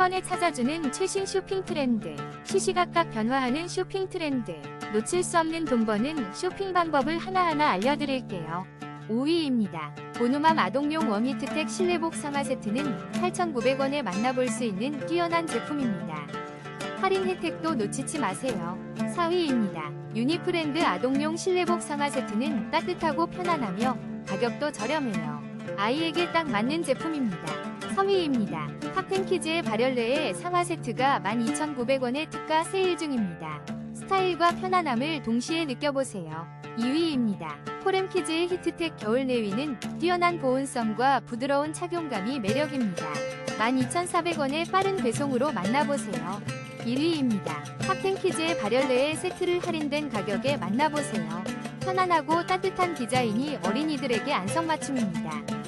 번에 찾아주는 최신 쇼핑 트렌드. 시시각각 변화하는 쇼핑 트렌드. 놓칠 수 없는 돈 버는 쇼핑 방법을 하나하나 알려드릴게요. 5위입니다. 보누맘 아동용 워미트텍 실내복 상하 세트는 8,900원에 만나볼 수 있는 뛰어난 제품입니다. 할인 혜택도 놓치지 마세요. 4위입니다. 유니프렌드 아동용 실내복 상하 세트는 따뜻하고 편안하며 가격도 저렴해요. 아이에게 딱 맞는 제품입니다. 3위입니다. 팝텐키즈의 발열레의 상하 세트가 12,900원의 특가 세일 중입니다. 스타일과 편안함을 동시에 느껴보세요. 2위입니다. 포렘키즈의 히트텍 겨울 내위는 뛰어난 보온성과 부드러운 착용감이 매력입니다. 12,400원의 빠른 배송으로 만나보세요. 1위입니다. 팝텐키즈의 발열레의 세트를 할인된 가격에 만나보세요. 편안하고 따뜻한 디자인이 어린이들에게 안성맞춤입니다.